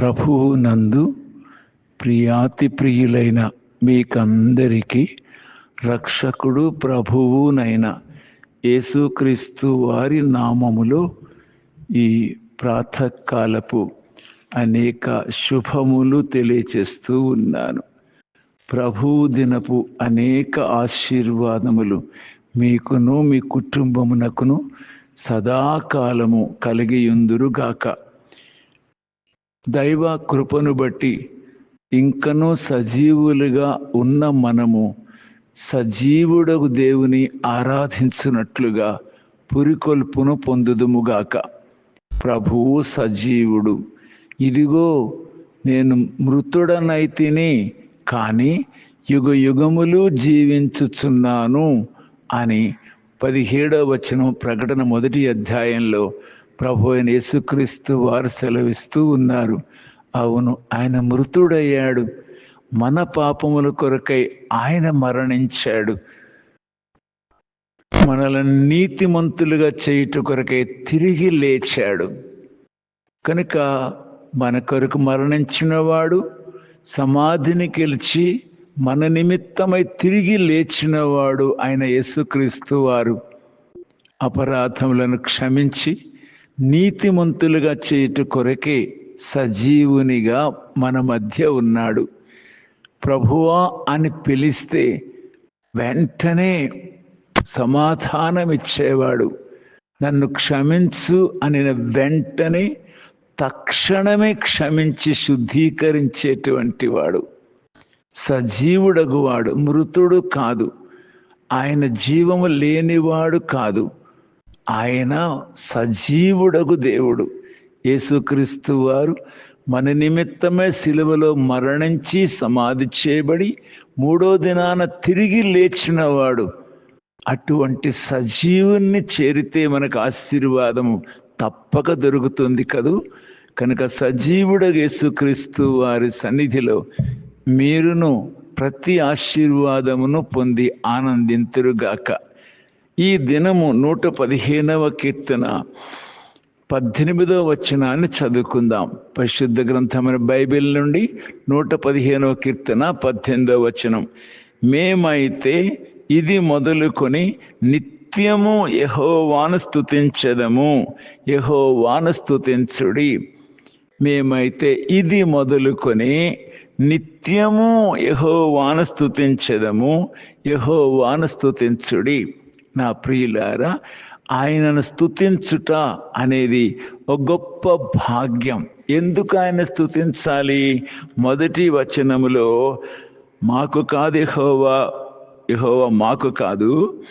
ప్రభువు నందు ప్రియాతి ప్రియులైన మీకందరికీ రక్షకుడు ప్రభువునైన యేసుక్రీస్తు వారి నామములో ఈ ప్రాతకాలపు అనేక శుభములు తెలియచేస్తూ ఉన్నాను. ప్రభువు దినపు అనేక ఆశీర్వాదములు మీకును మీ కుటుంబమునకును సదాకాలము కలిగియుందురుగాక. దైవ కృపను బట్టి ఇంకనూ సజీవులుగా ఉన్న మనము సజీవుడకు దేవుని ఆరాధించున్నట్లుగా పురికొల్పును పొందుదుముగాక ప్రభువు సజీవుడు. ఇదిగో నేను మృతుడనైతిని కానీ యుగ యుగములు జీవించుచున్నాను అని పదిహేడవ వచనం ప్రకటన మొదటి అధ్యాయంలో ప్రభు అయిన యేసుక్రీస్తు వారు సెలవిస్తూ ఉన్నారు. అవును ఆయన మృతుడయ్యాడు. మన పాపముల కొరకై ఆయన మరణించాడు. మనల్ని నీతిమంతులుగా చేయుట కొరకై తిరిగి లేచాడు. కనుక మన కొరకు మరణించినవాడు సమాధిని గెలిచి మన నిమిత్తమై తిరిగి లేచినవాడు ఆయన యేసుక్రీస్తు వారు అపరాధములను క్షమించి నీతిమంతులుగా చేయుట కొరకే సజీవునిగా మన మధ్య ఉన్నాడు. ప్రభువా అని పిలిస్తే వెంటనే సమాధానమిచ్చేవాడు. నన్ను క్షమించు అని వెంటనే తక్షణమే క్షమించి శుద్ధీకరించేటువంటి వాడు సజీవుడగువాడు మృతుడు కాదు. ఆయన జీవము లేనివాడు కాదు. ఆయన సజీవుడగు దేవుడు. యేసుక్రీస్తు వారు మన నిమిత్తమే శిలువలో మరణించి సమాధి చేయబడి మూడో దినాన తిరిగి లేచినవాడు. అటువంటి సజీవుని చేరితే మనకు ఆశీర్వాదము తప్పక దొరుకుతుంది కదూ? కనుక సజీవుడ యేసుక్రీస్తు వారి సన్నిధిలో మీరును ప్రతి ఆశీర్వాదమును పొంది ఆనందింతురుగాక. ఈ దినము నూట పదిహేనవ కీర్తన పద్దెనిమిదవ వచనాన్ని చదువుకుందాం. పరిశుద్ధ గ్రంథమైన బైబిల్ నుండి నూట పదిహేనవ కీర్తన పద్దెనిమిదవ వచనం. మేమైతే ఇది మొదలుకొని నిత్యము యహోవాను స్థుతించదము యహోవాను స్థుతించుడి మేమైతే ఇది మొదలుకొని నిత్యము యహోవాను స్థుతించదము యహోవాను స్థుతించుడి నా ప్రియులారా ఆయనను స్థుతించుట అనేది ఒక గొప్ప భాగ్యం. ఎందుకు ఆయన స్థుతించాలి మొదటి వచనములో మాకు కాదు యహోవా యహోవా మాకు కాదు.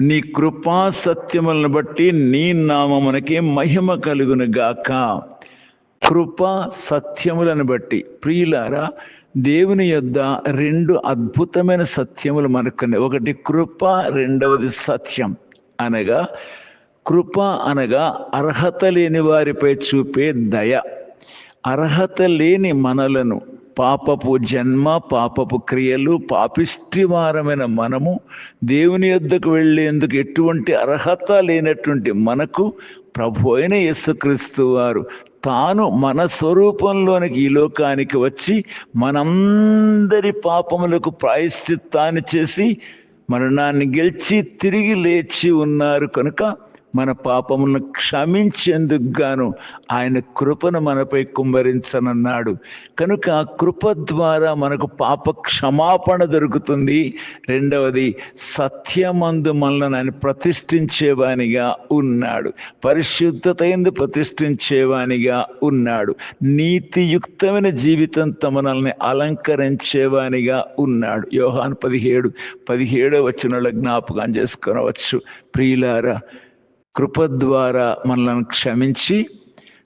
నీ కృపా సత్యములను బట్టి నీ నామమునకి మహిమ కలుగును గాక కృప సత్యములను బట్టి. ప్రియులారా దేవుని యొద్ద రెండు అద్భుతమైన సత్యములు మనకున్నాయి. ఒకటి కృప రెండవది సత్యం. అనగా కృప అనగా అర్హత లేని వారిపై చూపే దయ. అర్హత లేని మనలను పాపపు జన్మ పాపపు క్రియలు పాపిష్టివారమైన మనము దేవుని యొద్దకు వెళ్ళేందుకు ఎటువంటి అర్హత లేనటువంటి మనకు ప్రభు అయిన యేసుక్రీస్తు వారు తాను మన స్వరూపంలోనికి ఈ లోకానికి వచ్చి మనందరి పాపములకు ప్రాయశ్చిత్తాన్ని చేసి మరణాన్ని గెలిచి తిరిగి లేచి ఉన్నారు కనుక మన పాపమును క్షమించేందుకు గాను ఆయన కృపను మనపై కుమ్మరించనన్నాడు. కనుక ఆ కృప ద్వారా మనకు పాప క్షమాపణ దొరుకుతుంది. రెండవది సత్యమందు మనల్ని ఆయన ప్రతిష్ఠించేవానిగా ఉన్నాడు. పరిశుద్ధత ఎందు ప్రతిష్ఠించేవానిగా ఉన్నాడు. నీతియుక్తమైన జీవితంతో మనల్ని అలంకరించేవానిగా ఉన్నాడు. యోహాన్ పదిహేడు పదిహేడో వచ్చిన జ్ఞాపకం చేసుకోనవచ్చు. ప్రియులారా కృప ద్వారా మనల్ని క్షమించి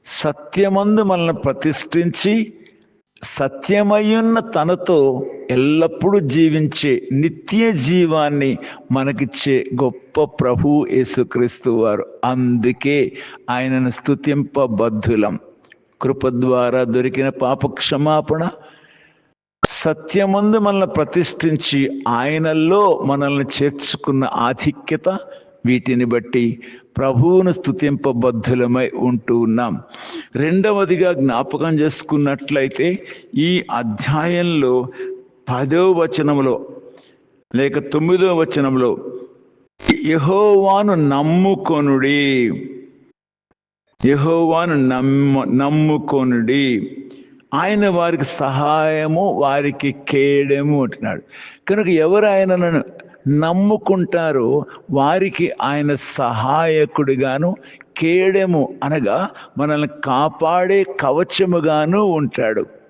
సత్యమందు మనల్ని ప్రతిష్ఠించి సత్యమయ్యున్న తనతో ఎల్లప్పుడూ జీవించే నిత్య జీవాన్ని మనకిచ్చే గొప్ప ప్రభు యేసుక్రీస్తు వారు. అందుకే ఆయనను స్థుతింపబద్ధులం కృప ద్వారా దొరికిన పాప క్షమాపణ సత్యమందు మనల్ని ప్రతిష్ఠించి ఆయనలో మనల్ని చేర్చుకున్న ఆధిక్యత వీటిని బట్టి ప్రభువును స్థుతింపబద్ధులమై ఉంటూ ఉన్నాం. రెండవదిగా జ్ఞాపకం చేసుకున్నట్లయితే ఈ అధ్యాయంలో పదో వచనంలో లేక తొమ్మిదో వచనంలో యహోవాను నమ్ముకొనుడి. యహోవాను నమ్ము నమ్ముకొనుడి. ఆయన వారికి సహాయము వారికి కేడము అంటున్నాడు. కనుక ఎవరు ఆయనను నమ్ముకుంటారో. వారికి ఆయన సహాయకుడిగాను కేడెము అనగా మనల్ని కాపాడే కవచముగాను ఉంటాడు.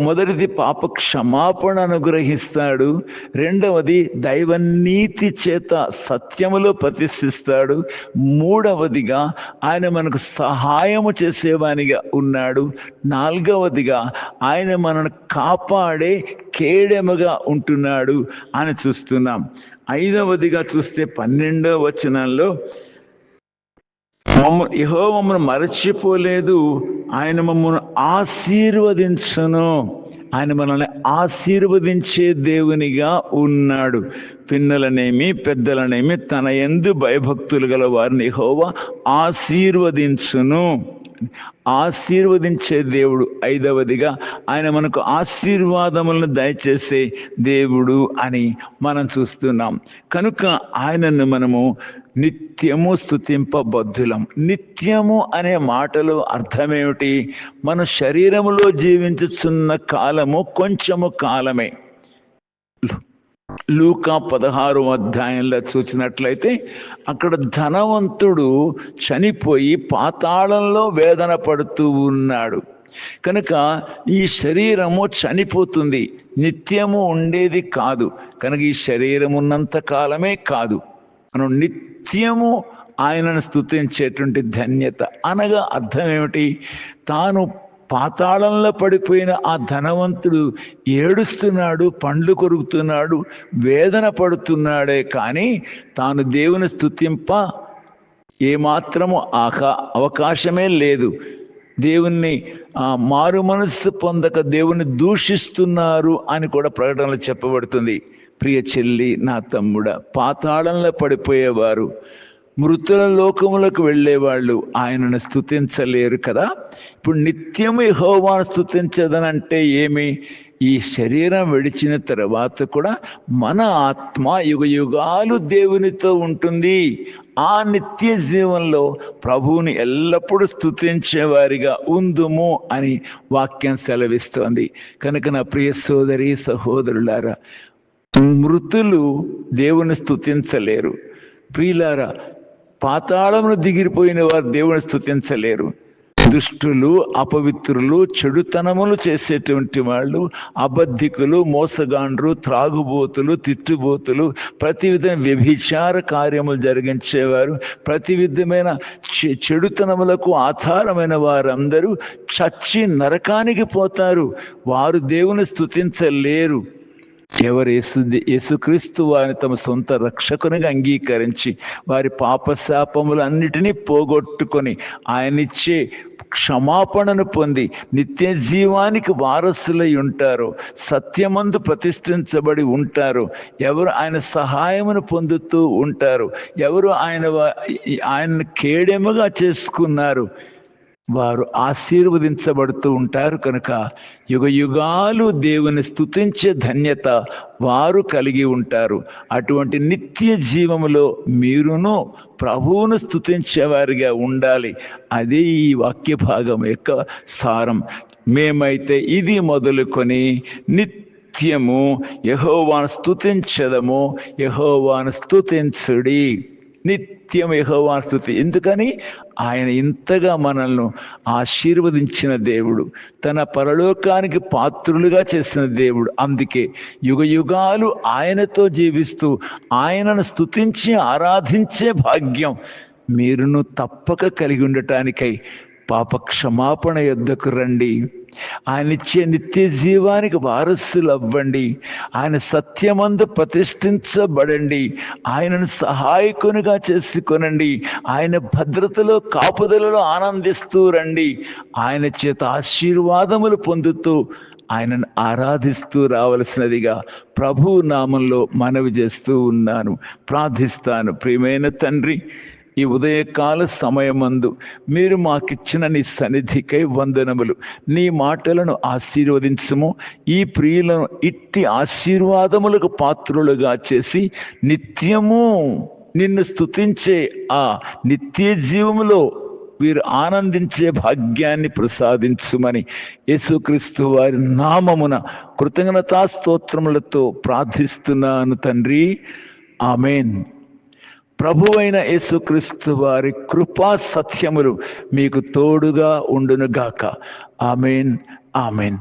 మొదటిది పాప క్షమాపణ అనుగ్రహిస్తాడు రెండవది దైవనీతి చేత సత్యములో ప్రతిష్ఠిస్తాడు మూడవదిగా ఆయన మనకు సహాయము చేసేవానిగా ఉన్నాడు నాలుగవదిగా ఆయన మనను కాపాడే కేడెముగా ఉంటున్నాడు అని చూస్తున్నాం. ఐదవదిగా చూస్తే పన్నెండవ వచనంలో మమ్మ యహో మమ్మను మరచిపోలేదు. ఆయన మమ్మను ఆశీర్వదించను. ఆయన మనల్ని ఆశీర్వదించే దేవునిగా ఉన్నాడు. పిన్నలనేమి పెద్దలనేమి తన ఎందు భయభక్తులు గల వారిని హోవా ఆశీర్వదించును. ఆశీర్వదించే దేవుడు ఐదవదిగా ఆయన మనకు ఆశీర్వాదములను దయచేసే దేవుడు అని మనం చూస్తున్నాం. కనుక ఆయనను మనము నిత్యము స్థుతింపబద్ధులం నిత్యము అనే మాటలు అర్థమేమిటి? మన శరీరములో జీవించుచున్న కాలము కొంచెము కాలమే. లూకా పదహారు అధ్యాయంలో చూసినట్లయితే అక్కడ ధనవంతుడు చనిపోయి పాతాళంలో వేదన పడుతూ ఉన్నాడు. కనుక ఈ శరీరము చనిపోతుంది. నిత్యము ఉండేది కాదు. కనుక ఈ శరీరం ఉన్నంత కాలమే కాదు. మనం నిత్యము ఆయనను స్థుతించేటువంటి ధన్యత. అనగా అర్థం ఏమిటి? తాను పాతాళంలో పడిపోయిన ఆ ధనవంతుడు ఏడుస్తున్నాడు పండ్లు కొరుకుతున్నాడు వేదన పడుతున్నాడే కానీ తాను దేవుని స్థుతింప ఏమాత్రము ఆకా అవకాశమే లేదు. దేవుణ్ణి మారు మనస్సు పొందక దేవుణ్ణి దూషిస్తున్నారు అని కూడా ప్రకటనలో చెప్పబడుతుంది. ప్రియ చెల్లి నా తమ్ముడ పాతాళంలో పడిపోయేవారు మృతుల లోకములకు వెళ్ళేవాళ్ళు. ఆయనను స్థుతించలేరు కదా. ఇప్పుడు నిత్యము యహోవాను స్థుతించదనంటే ఏమి? ఈ శరీరం విడిచిన తర్వాత కూడా మన ఆత్మ యుగ యుగాలు దేవునితో ఉంటుంది. ఆ నిత్య జీవంలో ప్రభువుని ఎల్లప్పుడూ స్థుతించేవారిగా ఉందుము అని వాక్యం సెలవిస్తోంది. కనుక నా ప్రియ సోదరి సహోదరులారా మృతులు దేవుని స్థుతించలేరు ప్రియులారా పాతాళమును దిగిరిపోయిన వారు దేవుని స్థుతించలేరు దుష్టులు అపవిత్రులు చెడుతనములు చేసేటువంటి వాళ్ళు అబద్ధికులు మోసగాండ్రు త్రాగుబోతులు తిట్టుబోతులు ప్రతి విధమైన వ్యభిచార కార్యములు జరిగించేవారు ప్రతి విధమైన చెడుతనములకు ఆధారమైన వారందరూ చచ్చి నరకానికి పోతారు. వారు దేవుని స్థుతించలేరు ఎవరు యేసు యేసుక్రీస్తు వారిని తమ సొంత రక్షకునిగా అంగీకరించి వారి పాపశాపములన్నిటినీ పోగొట్టుకొని ఆయనిచ్చే క్షమాపణను పొంది నిత్య జీవానికి వారసులై ఉంటారు. సత్యమందు ప్రతిష్ఠించబడి ఉంటారు. ఎవరు ఆయన సహాయమును పొందుతూ ఉంటారు. ఎవరు ఆయన ఆయన కేడెముగా చేసుకున్నారు. వారు ఆశీర్వదించబడుతూ ఉంటారు. కనుక యుగ యుగాలు దేవుని స్థుతించే ధన్యత వారు కలిగి ఉంటారు. అటువంటి నిత్య జీవములో మీరును ప్రభువును స్థుతించేవారిగా ఉండాలి. అదే ఈ వాక్య భాగం యొక్క సారం. మేమైతే ఇది మొదలుకొని నిత్యము యహోవాను స్థుతించదము యహోవాను స్థుతించుడి నిత్యం యహోవాను స్థుతి. ఎందుకని? ఆయన ఇంతగా మనల్ని ఆశీర్వదించిన దేవుడు తన పరలోకానికి పాత్రులుగా చేసిన దేవుడు. అందుకే యుగ యుగాలు ఆయనతో జీవిస్తూ ఆయనను స్థుతించి ఆరాధించే భాగ్యం మీరును తప్పక కలిగి ఉండటానికై పాప క్షమాపణ యొద్దకు రండి. ఆయన ఇచ్చే నిత్య జీవానికి వారసులు అవ్వండి ఆయన సత్యమందు ప్రతిష్ఠించబడండి. ఆయనను సహాయకునిగా చేసుకొనండి. ఆయన భద్రతలో కాపుదలలో ఆనందిస్తూ రండి. ఆయన చేత ఆశీర్వాదములు పొందుతూ ఆయనను ఆరాధిస్తూ రావలసినదిగా ప్రభు నామంలో మనవి చేస్తూ ఉన్నాను. ప్రార్థిస్తాను. ప్రియమైన తండ్రి ఈ ఉదయకాల సమయమందు మీరు మాకిచ్చిన నీ సన్నిధికై వందనములు. నీ మాటలను ఆశీర్వదించము. ఈ ప్రియులను ఇట్టి ఆశీర్వాదములకు పాత్రులుగా చేసి నిత్యము నిన్ను స్తుతించే ఆ నిత్య జీవములో వీరు ఆనందించే భాగ్యాన్ని ప్రసాదించుమని యేసుక్రీస్తు వారి నామమున కృతజ్ఞతా స్తోత్రములతో ప్రార్థిస్తున్నాను తండ్రి. ఆమెన్. ప్రభువైన యేసుక్రీస్తు వారి కృపా సత్యములు మీకు తోడుగా ఉండునుగాక. Amen amen.